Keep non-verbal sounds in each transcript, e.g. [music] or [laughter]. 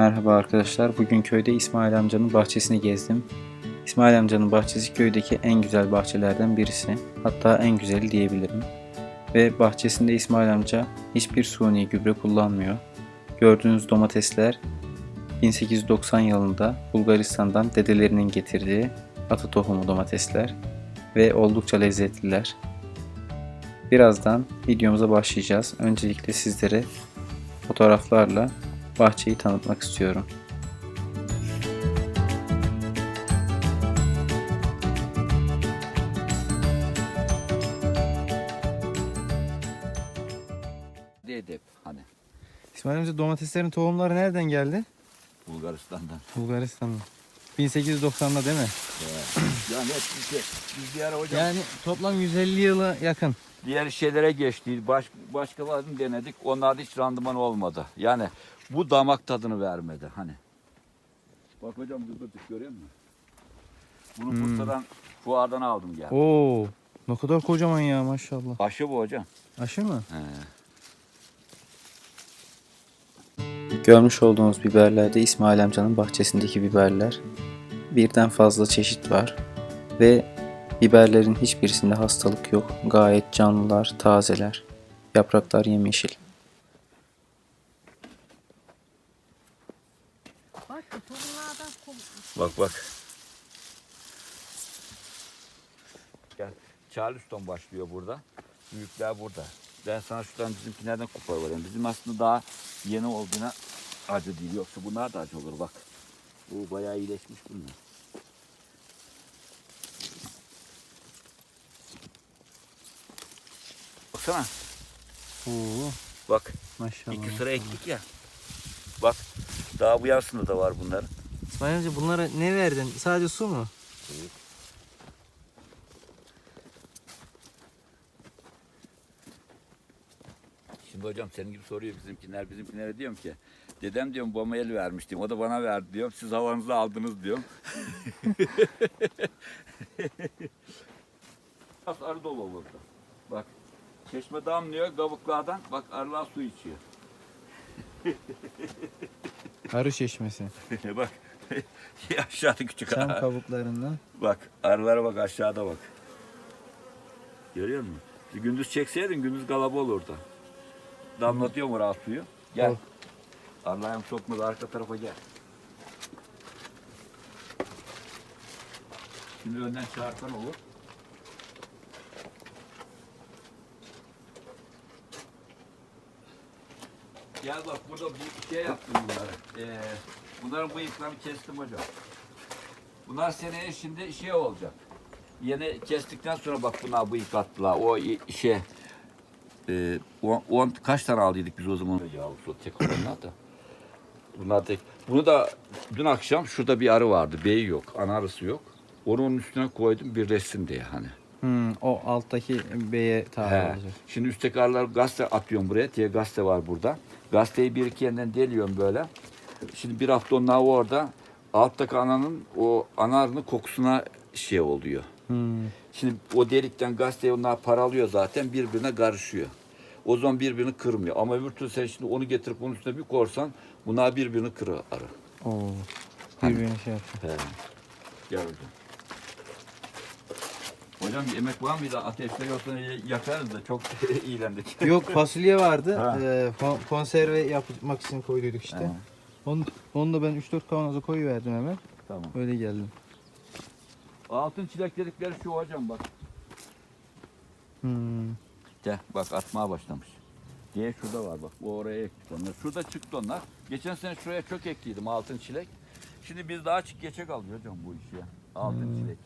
Merhaba arkadaşlar. Bugün köyde İsmail amcanın bahçesini gezdim. İsmail amcanın bahçesi köydeki en güzel bahçelerden birisi. Hatta en güzeli diyebilirim. Ve bahçesinde İsmail amca hiçbir suni gübre kullanmıyor. Gördüğünüz domatesler 1890 yılında Bulgaristan'dan dedelerinin getirdiği atı tohumu domatesler ve oldukça lezzetliler. Birazdan videomuza başlayacağız. Öncelikle sizlere fotoğraflarla bahçeyi tanıtmak istiyorum. Dedep hani İsmail amca domateslerin tohumları nereden geldi? Bulgaristan'dan. Bulgaristan'dan. 1890'da değil mi? yani hep biz hocam Yani toplam 150 yıla yakın. Diğer şeylere geçti. Baş, başkalarını denedik. Onlarda hiç randıman olmadı. Yani bu damak tadını vermedi hani. Bak hocam gıdıcık görüyor musun? Bunu Hmm. Bursa'dan fuardan aldım geldim. Oo, ne kadar kocaman ya maşallah. Aşı bu hocam. Aşı mı? He. Görmüş olduğunuz biberler de İsmail amcanın bahçesindeki biberler. Birden fazla çeşit var ve biberlerin hiçbirisinde hastalık yok. Gayet canlılar, tazeler. Yapraklar yemyeşil. Bak. Bak. Gel. Charleston başlıyor burada. Büyükler burada. Ben sana şuradan bizimkilerden vereyim. Bizim aslında daha yeni olduğuna acı değil. Yoksa bunlar da acı olur bak. Bu bayağı iyileşmiş bunlar. Baksana. Oo, Bak. maşallah. iki sıra ektik ya. Bak. Daha bu yansında da var bunların. İsmail amca bunlara ne verdin? Sadece su mu? Şimdi hocam senin gibi soruyor bizimkiler. Bizimkilere diyorum ki dedem diyorum babama el vermiş diyorum. O da bana verdi diyorum. Siz havanızı aldınız diyorum. [laughs] Biraz arı dolu olurdu. Bak çeşme damlıyor kabuklardan. Bak arılar su içiyor. [laughs] Arı çeşmesi. [laughs] bak [laughs] aşağıda küçük Çam arı. kabuklarından. Bak arılara bak aşağıda bak. Görüyor musun? Bir gündüz çekseydin gündüz galaba olurdu. Damlatıyor mu rahat suyu? Gel. Ol. Arılayım sokmadı arka tarafa gel. Şimdi önden çağırsan olur. Gel bak burada bir şey yaptım bunları. Ee, bunların bıyıklarını kestim hocam. Bunlar seneye şimdi şey olacak. Yeni kestikten sonra bak bunlar bıyık attılar. O şey e, on, on- kaç tane aldıydık biz o zaman? Yavrusu tek olanlar da. Bunlar tek. Bunu da dün akşam şurada bir arı vardı. Beyi yok. Ana arısı yok. Onu onun üstüne koydum birleşsin diye hani. Hmm, o alttaki beye tabi He. olacak. Şimdi üstteki arılar gazete atıyorum buraya diye gazete var burada. Gazeteyi bir iki yandan deliyorum böyle. Şimdi bir hafta onlar orada. Alttaki ananın o ana arının kokusuna şey oluyor. Hmm. Şimdi o delikten gazeteyi onlar paralıyor zaten birbirine karışıyor. O zaman birbirini kırmıyor. Ama öbür türlü sen şimdi onu getirip onun üstüne bir korsan bunlar birbirini kırır arı. Oo. Hani- Birbirini şey yaptı. He. Gel hocam. Hocam bir emek var mıydı? Ateşte yoksa yakarız da çok [laughs] iyilendik. Yok fasulye vardı. Ha. Ee, kon- konserve yapmak için koyduyduk işte. He, Onu, onu da ben 3-4 kavanoza koyuverdim hemen. tamam. Öyle geldim. Altın çilek dedikleri şu hocam bak. Hmm. Gel bak atmaya başlamış. Diye şurada var bak. O oraya ektik onlar. Şurada çıktı onlar. Geçen sene şuraya çok ektiydim altın çilek. Şimdi biz daha çık geçe kalıyor hocam bu işi ya. Altın Hmm. çilek.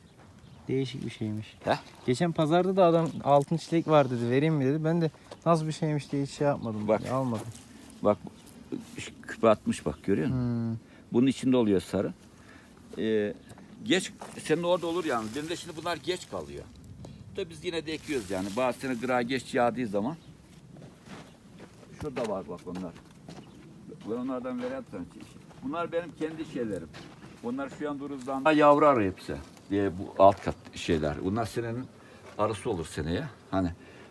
Değişik bir şeymiş. Heh. Geçen pazarda da adam altın çilek var dedi. Vereyim mi dedi. Ben de nasıl bir şeymiş diye hiç şey yapmadım. Bak. Almadım. Bak küpe atmış bak görüyor musun? Hmm. Bunun içinde oluyor sarı. Ee, geç senin orada olur yani. Benim de şimdi bunlar geç kalıyor. Da biz yine de ekiyoruz yani. Bazı sene gıra geç yağdığı zaman. Şurada var bak onlar. Ben onlardan sana. Bunlar benim kendi şeylerim. Bunlar şu an duruzdan yavru arı hepsi. Diye bu alt kat şeyler. Bunlar senenin arısı olur seneye. Hani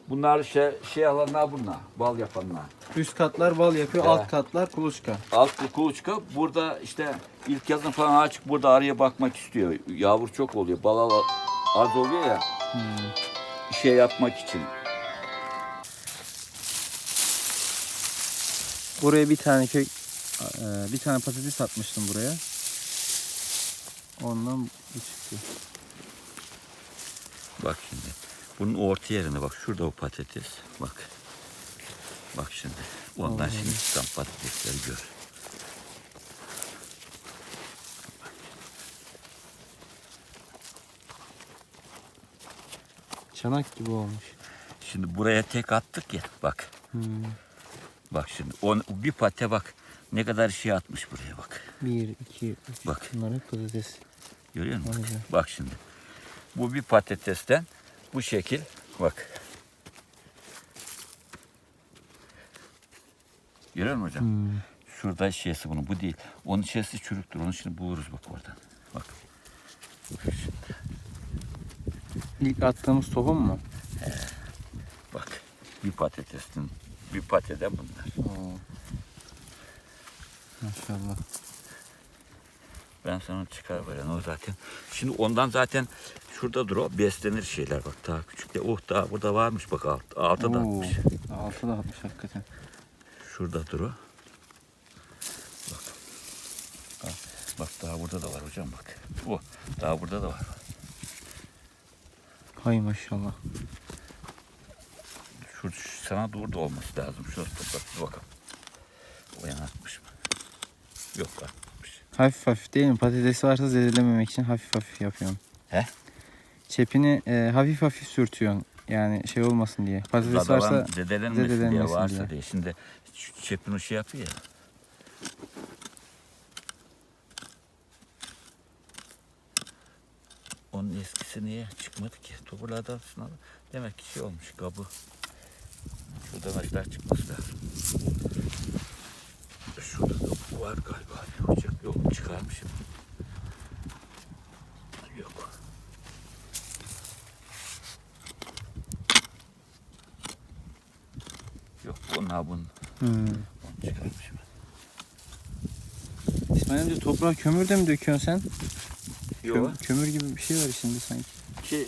Bunlar şey, şey alanlar bunlar. Bal yapanlar. Üst katlar bal yapıyor, He. alt katlar kuluçka. Alt kuluçka burada işte ilk yazın falan açık burada arıya bakmak istiyor. Yavru çok oluyor. Bal al- az oluyor ya. Şey yapmak için. Buraya bir tane kök, e, bir tane patates atmıştım buraya. Ondan bu çıktı. Bak şimdi. Bunun orta yerine bak. Şurada o patates. Bak. Bak şimdi. Ondan şimdi çıkan patatesleri gör. Çanak gibi olmuş. Şimdi buraya tek attık ya. Bak. Bak şimdi. On, bir pate bak. Ne kadar şey atmış buraya bak. Bir, iki, üç. Bak. Bunlar hep patates. Görüyor musun? Vay be. Bak şimdi. Bu bir patatesten bu şekil. Bak. Görüyor musun hocam? Hmm. Şurada şişesi bunun. Bu değil. Onun şişesi çürüktür. Onu şimdi buluruz bak oradan. Bak. İlk attığımız tohum mu? Bak. Bir patatesin bir pateden bunlar. Oo. Maşallah. Ben sana çıkar böyle o zaten. Şimdi ondan zaten şurada dur o beslenir şeyler bak daha küçük de. Oh daha burada varmış bak alt, da Oo, atmış. Altı da atmış hakikaten. Şurada dur o. Bak. Ha, Bak daha burada da var hocam bak. O daha burada da var. Hay maşallah. Şu, şu sana doğru da olması lazım. Şurası toprak bakalım. O yana atmış mı? Yok atmış. Hafif hafif değil mi? Patatesi varsa zedelememek için hafif hafif yapıyorum. He? Çepini e, hafif hafif sürtüyorsun. Yani şey olmasın diye. Patates varsa Zadalan zedelenmesin, diye zedelenmesin varsa diye. diye. Şimdi çepin o şey yapıyor ya. Onun eskisi niye çıkmadı ki? Toparlardan sonra demek ki şey olmuş kabı. Şurada mesela çıkması lazım. Şurada da bu var galiba. Ne hocam? Yok çıkarmışım. Yok. Yok bunlar bunun. Hmm. Onu çıkarmışım. İsmail amca toprağa kömür de mi döküyorsun sen? Yok. Köm- kömür gibi bir şey var içinde sanki. Şey,